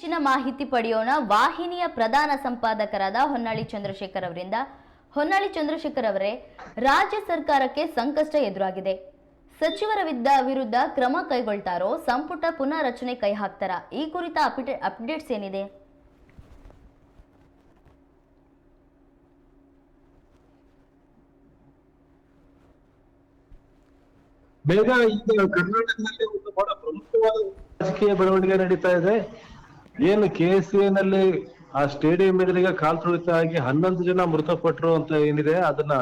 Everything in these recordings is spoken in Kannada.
ಹೆಚ್ಚಿನ ಮಾಹಿತಿ ಪಡೆಯೋಣ. ವಾಹಿನಿಯ ಪ್ರಧಾನ ಸಂಪಾದಕರಾದ ಹೊನ್ನಾಳಿ ಚಂದ್ರಶೇಖರ್ ಅವರಿಂದ. ಹೊನ್ನಾಳಿ ಚಂದ್ರಶೇಖರ್ ಅವರೇ, ರಾಜ್ಯ ಸರ್ಕಾರಕ್ಕೆ ಸಂಕಷ್ಟ ಎದುರಾಗಿದೆ. ಸಚಿವರ ವಿರುದ್ಧ ಕ್ರಮ ಕೈಗೊಳ್ತಾರೋ, ಸಂಪುಟ ಪುನರ್ರಚನೆ ಕೈ ಹಾಕ್ತಾರಾ? ಈ ಕುರಿತ ಅಪ್ಡೇ, ಅಪ್ಡೇಟ್ಸ್ ಏನಿದೆ? ಬೇಗ ಈಗ ಕರ್ನಾಟಕದಲ್ಲಿ ಒಂದು ಬಹಳ ಪ್ರಮುಖವಾದ ರಾಜಕೀಯ ಬೆಳವಣಿಗೆ ನಡೀತಾ ಇದೆ. ಏನು ಕೆ ಎಸ್ನಲ್ಲಿ ಆ ಸ್ಟೇಡಿಯಂ ಎದುರಿಗೆ ಕಾಲ್ ತುಳಿತ ಆಗಿ ಹನ್ನೊಂದು ಜನ ಮೃತಪಟ್ಟರು ಅಂತ ಏನಿದೆ, ಅದನ್ನ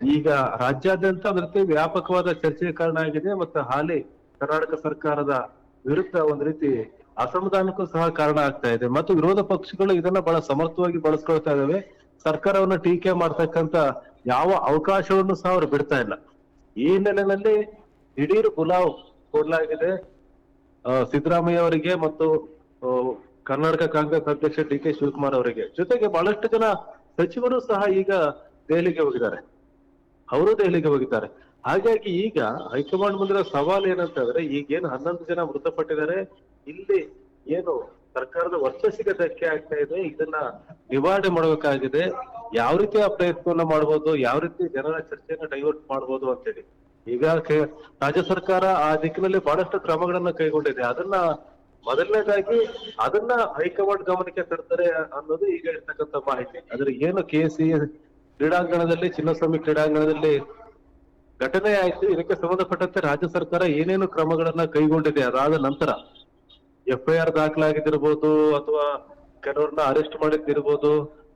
ಈಗ ರಾಜ್ಯಾದ್ಯಂತ ಜೊತೆ ವ್ಯಾಪಕವಾದ ಚರ್ಚೆಗೆ ಕಾರಣ ಆಗಿದೆ ಮತ್ತೆ ಹಾಲಿ ಕರ್ನಾಟಕ ಸರ್ಕಾರದ ವಿರುದ್ಧ ಒಂದ್ ರೀತಿ ಅಸಮಾಧಾನಕ್ಕೂ ಸಹ ಕಾರಣ ಆಗ್ತಾ ಇದೆ. ಮತ್ತು ವಿರೋಧ ಪಕ್ಷಗಳು ಇದನ್ನ ಬಹಳ ಸಮರ್ಥವಾಗಿ ಬಳಸ್ಕೊಳ್ತಾ ಇದಾವೆ ಸರ್ಕಾರವನ್ನ ಟೀಕೆ ಮಾಡ್ತಕ್ಕಂತ ಯಾವ ಅವಕಾಶವನ್ನು ಸಹ ಅವ್ರು ಬಿಡ್ತಾ ಇಲ್ಲ. ಈ ಹಿನ್ನೆಲೆಯಲ್ಲಿ ದಿಢೀರ್ ಬುಲಾವ್ ಕೊಡ್ಲಾಗಿದೆ. ಸಿದ್ದರಾಮಯ್ಯ ಅವರಿಗೆ ಮತ್ತು ಕರ್ನಾಟಕ ಕಾಂಗ್ರೆಸ್ ಅಧ್ಯಕ್ಷ ಡಿ ಕೆ ಶಿವಕುಮಾರ್ ಅವರಿಗೆ. ಜೊತೆಗೆ ಬಹಳಷ್ಟು ಜನ ಸಚಿವರು ಸಹ ಈಗ ದೆಹಲಿಗೆ ಹೋಗಿದ್ದಾರೆ. ಅವರು ದೆಹಲಿಗೆ ಹೋಗಿದ್ದಾರೆ. ಹಾಗಾಗಿ ಈಗ ಹೈಕಮಾಂಡ್ ಮುಂದಿನ ಸವಾಲು ಏನಂತಂದ್ರೆ ಈಗೇನು ಹನ್ನೊಂದು ಜನ ಮೃತಪಟ್ಟಿದ್ದಾರೆ. ಇಲ್ಲಿ ಏನು ಸರ್ಕಾರದ ವರ್ಚಸ್ಸಿಗೆ ಧಕ್ಕೆ ಆಗ್ತಾ ಇದೆ. ಇದನ್ನ ನಿವಾರಣೆ ಮಾಡಬೇಕಾಗಿದೆ. ಯಾವ ರೀತಿ ಆ ಪ್ರಯತ್ನವನ್ನ ಮಾಡ್ಬೋದು, ಯಾವ ರೀತಿ ಜನರ ಚರ್ಚೆಯನ್ನ ಡೈವರ್ಟ್ ಮಾಡ್ಬೋದು ಅಂತೇಳಿ. ಈಗ ರಾಜ್ಯ ಸರ್ಕಾರ ಆ ದಿಕ್ಕಿನಲ್ಲಿ ಬಹಳಷ್ಟು ಕ್ರಮಗಳನ್ನ ಕೈಗೊಂಡಿದೆ. ಅದನ್ನ ಮೊದಲನೇದಾಗಿ ಅದನ್ನ ಹೈಕಮಾಂಡ್ ಗಮನಕ್ಕೆ ತರ್ತಾರೆ ಅನ್ನೋದು ಈಗ ಇರ್ತಕ್ಕಂಥ ಮಾಹಿತಿ. ಆದ್ರೆ ಏನು ಕೆ ಸಿ ಕ್ರೀಡಾಂಗಣದಲ್ಲಿ, ಚಿನ್ನಸ್ವಾಮಿ ಕ್ರೀಡಾಂಗಣದಲ್ಲಿ ಘಟನೆ ಆಯ್ತು, ಇದಕ್ಕೆ ಸಂಬಂಧಪಟ್ಟಂತೆ ರಾಜ್ಯ ಸರ್ಕಾರ ಏನೇನು ಕ್ರಮಗಳನ್ನ ಕೈಗೊಂಡಿದೆ ಅದಾದ ನಂತರ ಎಫ್ ಐ ಆರ್ ದಾಖಲಾಗಿದ್ದಿರ್ಬೋದು ಅಥವಾ ಕೆಲವರನ್ನ ಅರೆಸ್ಟ್ ಮಾಡಿದ್ದಿರ್ಬೋದು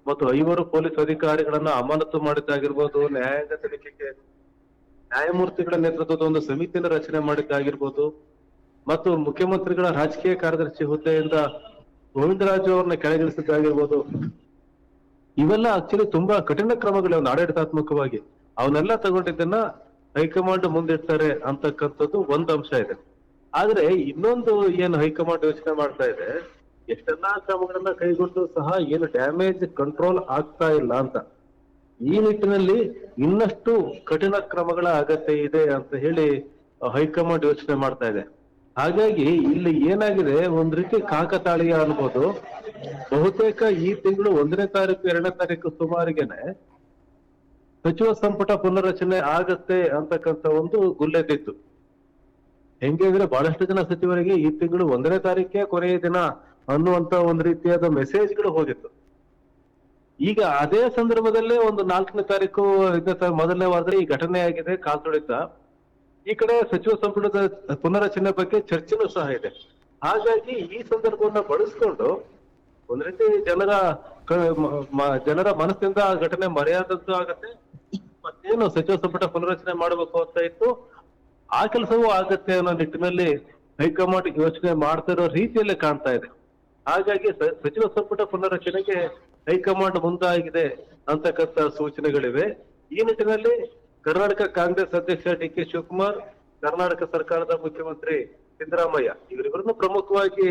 ಮತ್ತು ಐವರು ಪೊಲೀಸ್ ಅಧಿಕಾರಿಗಳನ್ನ ಅಮಾನತು ಮಾಡಿದ್ದಾಗಿರ್ಬೋದು, ನ್ಯಾಯಾಂಗ ತನಿಖೆಗೆ ನ್ಯಾಯಮೂರ್ತಿಗಳ ನೇತೃತ್ವದ ಒಂದು ಸಮಿತಿಯನ್ನು ರಚನೆ ಮಾಡಿದ್ದಾಗಿರ್ಬೋದು ಮತ್ತು ಮುಖ್ಯಮಂತ್ರಿಗಳ ರಾಜಕೀಯ ಕಾರ್ಯದರ್ಶಿ ಹುದ್ದೆಯಿಂದ ಗೋವಿಂದರಾಜು ಅವರನ್ನ ಕೆಳಗಿಳಿಸಿದ್ದಾಗಿರ್ಬೋದು. ಇವೆಲ್ಲ ಆಕ್ಚುಲಿ ತುಂಬಾ ಕಠಿಣ ಕ್ರಮಗಳು ಒಂದು ಆಡಳಿತಾತ್ಮಕವಾಗಿ ಅವನ್ನೆಲ್ಲ ತಗೊಂಡಿದ್ದನ್ನ ಹೈಕಮಾಂಡ್ ಮುಂದಿಡ್ತಾರೆ ಅಂತಕ್ಕಂಥದ್ದು ಒಂದು ಅಂಶ ಇದೆ. ಆದ್ರೆ ಇನ್ನೊಂದು ಏನು ಹೈಕಮಾಂಡ್ ಯೋಚನೆ ಮಾಡ್ತಾ ಇದೆ, ಎಷ್ಟೆಲ್ಲಾ ಕ್ರಮಗಳನ್ನ ಕೈಗೊಂಡು ಸಹ ಏನು ಡ್ಯಾಮೇಜ್ ಕಂಟ್ರೋಲ್ ಆಗ್ತಾ ಇಲ್ಲ ಅಂತ. ಈ ನಿಟ್ಟಿನಲ್ಲಿ ಇನ್ನಷ್ಟು ಕಠಿಣ ಕ್ರಮಗಳ ಅಗತ್ಯ ಇದೆ ಅಂತ ಹೇಳಿ ಹೈಕಮಾಂಡ್ ಯೋಚನೆ ಮಾಡ್ತಾ ಇದೆ. ಹಾಗಾಗಿ ಇಲ್ಲಿ ಏನಾಗಿದೆ, ಒಂದ್ ರೀತಿ ಕಾಕತಾಳೀಯ ಅನ್ಬೋದು. ಬಹುತೇಕ ಈ ತಿಂಗಳು ಒಂದನೇ ತಾರೀಕು, ಎರಡನೇ ತಾರೀಕು ಸುಮಾರಿಗೆನೆ ಸಚಿವ ಸಂಪುಟ ಪುನರ್ರಚನೆ ಆಗತ್ತೆ ಅಂತಕ್ಕಂತ ಒಂದು ಗುಲ್ಲೆದಿತ್ತು ಹೆಂಗೆ ಅಂದ್ರೆ ಬಹಳಷ್ಟು ಜನ ಸಚಿವರಿಗೆ ಈ ತಿಂಗಳು ಒಂದನೇ ತಾರೀಕೆ ಕೊನೆಯ ದಿನ ಅನ್ನುವಂತ ಒಂದು ರೀತಿಯಾದ ಮೆಸೇಜ್ಗಳು ಹೋಗಿತ್ತು. ಈಗ ಅದೇ ಸಂದರ್ಭದಲ್ಲೇ ಒಂದು ನಾಲ್ಕನೇ ತಾರೀಕು ಮೊದಲನೇ ವಾರದಲ್ಲಿ ಈ ಘಟನೆ ಆಗಿದೆ ಕಾಲ್ ಈ ಕಡೆ ಸಚಿವ ಸಂಪುಟದ ಪುನರಚನೆ ಬಗ್ಗೆ ಚರ್ಚೆನೂ ಸಹ ಇದೆ. ಹಾಗಾಗಿ ಈ ಸಂದರ್ಭವನ್ನ ಬಳಸ್ಕೊಂಡು ಒಂದ್ ರೀತಿ ಜನರ ಜನರ ಮನಸ್ಸಿಂದ ಆ ಘಟನೆ ಮರೆಯಾದದ್ದು ಆಗತ್ತೆ. ಮತ್ತೇನು ಸಚಿವ ಸಂಪುಟ ಪುನರಚನೆ ಮಾಡಬೇಕು ಅಂತ ಇತ್ತು. ಆ ಕೆಲಸವೂ ಆಗತ್ತೆ ಅನ್ನೋ ನಿಟ್ಟಿನಲ್ಲಿ ಹೈಕಮಾಂಡ್ ಯೋಚನೆ ಮಾಡ್ತಾ ಇರೋ ರೀತಿಯಲ್ಲಿ ಕಾಣ್ತಾ ಇದೆ. ಹಾಗಾಗಿ ಸಚಿವ ಸಂಪುಟ ಪುನರಚನೆಗೆ ಹೈಕಮಾಂಡ್ ಮುಂದಾಗಿದೆ ಅಂತಕ್ಕಂತ ಸೂಚನೆಗಳಿವೆ. ಈ ನಿಟ್ಟಿನಲ್ಲಿ ಕರ್ನಾಟಕ ಕಾಂಗ್ರೆಸ್ ಅಧ್ಯಕ್ಷ ಡಿ ಕೆ ಶಿವಕುಮಾರ್, ಕರ್ನಾಟಕ ಸರ್ಕಾರದ ಮುಖ್ಯಮಂತ್ರಿ ಸಿದ್ದರಾಮಯ್ಯ. ಇವರಿಬ್ಬರನ್ನು ಪ್ರಮುಖವಾಗಿ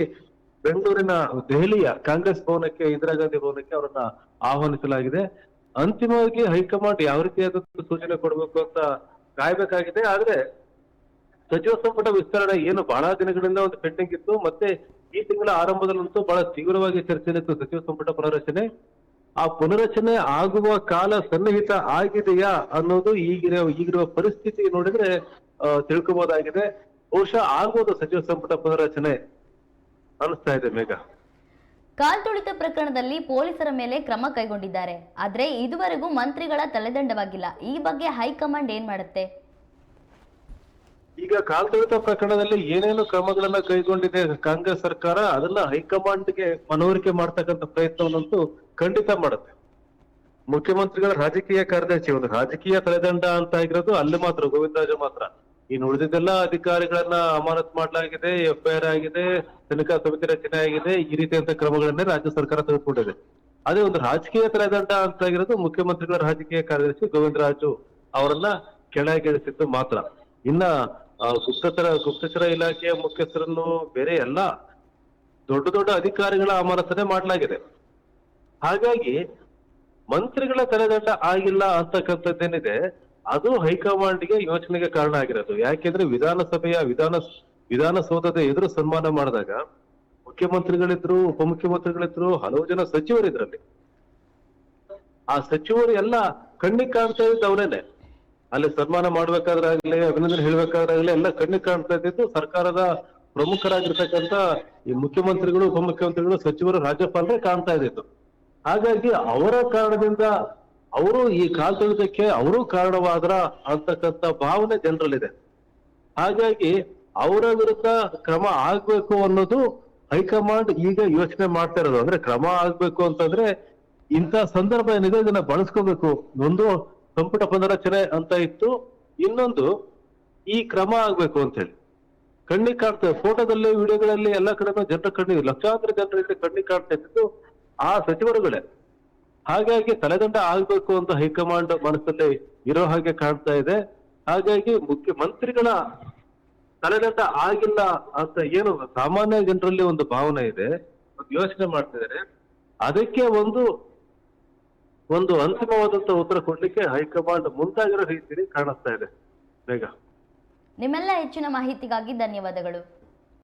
ಬೆಂಗಳೂರಿನ ದೆಹಲಿಯ ಕಾಂಗ್ರೆಸ್ ಭವನಕ್ಕೆ, ಇಂದಿರಾ ಗಾಂಧಿ ಭವನಕ್ಕೆ ಅವರನ್ನ ಆಹ್ವಾನಿಸಲಾಗಿದೆ. ಅಂತಿಮವಾಗಿ ಹೈಕಮಾಂಡ್ ಯಾವ ರೀತಿಯಾದ ಸೂಚನೆ ಕೊಡಬೇಕು ಅಂತ ಕಾಯ್ಬೇಕಾಗಿದೆ. ಆದ್ರೆ ಸಚಿವ ಸಂಪುಟ ವಿಸ್ತರಣೆ ಏನು ಬಹಳ ದಿನಗಳಿಂದ ಒಂದು ಪೆಂಡಿಂಗ್ ಇತ್ತು. ಮತ್ತೆ ಈ ತಿಂಗಳ ಆರಂಭದಲ್ಲಂತೂ ಬಹಳ ತೀವ್ರವಾಗಿ ಚರ್ಚೆಲಿತ್ತು ಸಚಿವ ಸಂಪುಟ ಪುನರಚನೆ ಆ ಪುನರಚನೆ ಆಗುವ ಕಾಲ ಸನ್ನಿಹಿತ ಆಗಿದೆಯಾ ಅನ್ನೋದು ಈಗಿನ ಈಗಿರುವ ಪರಿಸ್ಥಿತಿ ನೋಡಿದ್ರೆ ತಿಳ್ಕೋಬಹುದಾಗಿದೆ ಬಹುಶಃ ಆಗ್ಬೋದು ಸಚಿವ ಸಂಪುಟ ಪುನರಚನೆ ಅನಿಸ್ತಾ ಇದೆ ಮೇಘ. ಕಾಲ್ತುಳಿತ ಪ್ರಕರಣದಲ್ಲಿ ಪೊಲೀಸರ ಮೇಲೆ ಕ್ರಮ ಕೈಗೊಂಡಿದ್ದಾರೆ. ಆದ್ರೆ ಇದುವರೆಗೂ ಮಂತ್ರಿಗಳ ತಲೆದಂಡವಾಗಿಲ್ಲ. ಈ ಬಗ್ಗೆ ಹೈಕಮಾಂಡ್ ಏನ್ ಮಾಡುತ್ತೆ? ಈಗ ಕಾಲ್ತುಳಿತ ಪ್ರಕರಣದಲ್ಲಿ ಏನೇನು ಕ್ರಮಗಳನ್ನ ಕೈಗೊಂಡಿದೆ ಕಾಂಗ್ರೆಸ್ ಸರ್ಕಾರ, ಅದನ್ನ ಹೈಕಮಾಂಡ್ಗೆ ಮನವರಿಕೆ ಮಾಡ್ತಕ್ಕಂಥ ಪ್ರಯತ್ನವನ್ನಂತೂ ಖಂಡಿತ ಮಾಡುತ್ತೆ. ಮುಖ್ಯಮಂತ್ರಿಗಳ ರಾಜಕೀಯ ಕಾರ್ಯದರ್ಶಿ, ಒಂದು ರಾಜಕೀಯ ತಲೆದಂಡ ಅಂತ ಆಗಿರೋದು ಅಲ್ಲಿ ಮಾತ್ರ, ಗೋವಿಂದರಾಜು ಮಾತ್ರ. ಇನ್ನು ಉಳಿದಿದ್ದೆಲ್ಲ ಅಧಿಕಾರಿಗಳನ್ನ ಅಮಾನತ್ ಮಾಡಲಾಗಿದೆ, ಎಫ್ಐಆರ್ ಆಗಿದೆ, ತನಿಖಾ ಸಮಿತಿ ರಚನೆ ಆಗಿದೆ, ಈ ರೀತಿಯಂತ ಕ್ರಮಗಳನ್ನೇ ರಾಜ್ಯ ಸರ್ಕಾರ ತೆಗೆದುಕೊಂಡಿದೆ. ಅದೇ ಒಂದು ರಾಜಕೀಯ ತಲೆದಂಡ ಅಂತ ಆಗಿರೋದು ಮುಖ್ಯಮಂತ್ರಿಗಳ ರಾಜಕೀಯ ಕಾರ್ಯದರ್ಶಿ ಗೋವಿಂದರಾಜು ಅವರನ್ನ ಕೆಳಗಿಳಿಸಿದ್ದು ಮಾತ್ರ. ಇನ್ನ ಗುಪ್ತಚರ ಗುಪ್ತಚರ ಇಲಾಖೆಯ ಮುಖ್ಯಸ್ಥರನ್ನು ಬೇರೆ ಎಲ್ಲ ದೊಡ್ಡ ದೊಡ್ಡ ಅಧಿಕಾರಿಗಳ ಅಮಾನತನೆ ಮಾಡಲಾಗಿದೆ. ಹಾಗಾಗಿ ಮಂತ್ರಿಗಳ ತಲೆದಂಡ ಆಗಿಲ್ಲ ಅಂತಕ್ಕಂಥದ್ದೇನಿದೆ, ಅದು ಹೈಕಮಾಂಡ್ಗೆ ಯೋಚನೆಗೆ ಕಾರಣ ಆಗಿರೋದು. ಯಾಕೆಂದ್ರೆ ವಿಧಾನಸಭೆಯ ವಿಧಾನ, ವಿಧಾನಸೌಧದ ಎದುರು ಸನ್ಮಾನ ಮಾಡಿದಾಗ ಮುಖ್ಯಮಂತ್ರಿಗಳಿದ್ರು, ಉಪಮುಖ್ಯಮಂತ್ರಿಗಳಿದ್ರು, ಹಲವು ಜನ ಸಚಿವರಿದ್ರಲ್ಲಿ. ಆ ಸಚಿವರು ಎಲ್ಲ ಕಣ್ಣಿಗೆ ಕಾಣ್ತಾ ಇದ್ದು ಅವರೇನೆ ಅಲ್ಲಿ ಸನ್ಮಾನ ಮಾಡ್ಬೇಕಾದ್ರಾಗ್ಲಿ, ಅಭಿನಂದನೆ ಹೇಳ್ಬೇಕಾದ್ರಾಗ್ಲಿ ಎಲ್ಲ ಕಣ್ಣಿಗೆ ಕಾಣ್ತಾ ಇದ್ದಿದ್ದು ಸರ್ಕಾರದ ಪ್ರಮುಖರಾಗಿರ್ತಕ್ಕಂತ ಈ ಮುಖ್ಯಮಂತ್ರಿಗಳು, ಉಪಮುಖ್ಯಮಂತ್ರಿಗಳು, ಸಚಿವರು, ರಾಜ್ಯಪಾಲರೇ ಕಾಣ್ತಾ ಇದ್ದಿದ್ದು. ಹಾಗಾಗಿ ಅವರ ಕಾರಣದಿಂದ ಅವರು ಈ ಕಾಲ್ತುಳಿತಕ್ಕೆ ಅವರು ಕಾರಣವಾದ್ರ ಅಂತಕ್ಕಂತ ಭಾವನೆ ಜನರಲ್ಲಿದೆ. ಹಾಗಾಗಿ ಅವರ ವಿರುದ್ಧ ಕ್ರಮ ಆಗ್ಬೇಕು ಅನ್ನೋದು ಹೈಕಮಾಂಡ್ ಈಗ ಯೋಚನೆ ಮಾಡ್ತಾ ಇರೋದು. ಅಂದ್ರೆ ಕ್ರಮ ಆಗ್ಬೇಕು ಅಂತಂದ್ರೆ ಇಂತ ಸಂದರ್ಭ ಏನಿದೆ, ಇದನ್ನ ಬಳಸ್ಕೋಬೇಕು. ಒಂದು ಸಂಪುಟ ಪುನರಚನೆ ಅಂತ ಇತ್ತು. ಇನ್ನೊಂದು, ಈ ಕ್ರಮ ಆಗ್ಬೇಕು ಅಂತ ಹೇಳಿ. ಕಣ್ಣಿಗೆ ಕಾಣ್ತದೆ. ಫೋಟೋದಲ್ಲಿ ವಿಡಿಯೋಗಳಲ್ಲಿ ಎಲ್ಲ ಕಡೆನೂ ಜನರ ಕಣ್ಣಿ, ಲಕ್ಷಾಂತರ ಜನರಲ್ಲಿ ಕಣ್ಣಿ ಕಾಣ್ತಾ ಇದ್ದು ಆ ಸಚಿವರುಗಳೇ. ಹಾಗಾಗಿ ತಲೆದಂಡ ಆಗ್ಬೇಕು ಅಂತ ಹೈಕಮಾಂಡ್ ಮನಸ್ಸಲ್ಲಿ ಇರೋ ಹಾಗೆ ಕಾಣ್ತಾ ಇದೆ. ಹಾಗಾಗಿ ಮುಖ್ಯಮಂತ್ರಿಗಳ ತಲೆದಂಡ ಆಗಿಲ್ಲ ಅಂತ ಏನು ಸಾಮಾನ್ಯ ಜನರಲ್ಲಿ ಒಂದು ಭಾವನೆ ಇದೆ. ಯೋಚನೆ ಮಾಡ್ತಿದ್ದಾರೆ. ಅದಕ್ಕೆ ಒಂದು ಒಂದು ಅಂತಿಮವಾದಂತ ಉತ್ತರ ಕೊಡ್ಲಿಕ್ಕೆ ಹೈಕಮಾಂಡ್ ಮುಂದಾಗಿರೋ ರೀತಿಯಲ್ಲಿ ಕಾಣಿಸ್ತಾ ಇದೆ. ಬೇಗ. ನಿಮ್ಮೆಲ್ಲ ಹೆಚ್ಚಿನ ಮಾಹಿತಿಗಾಗಿ ಧನ್ಯವಾದಗಳು.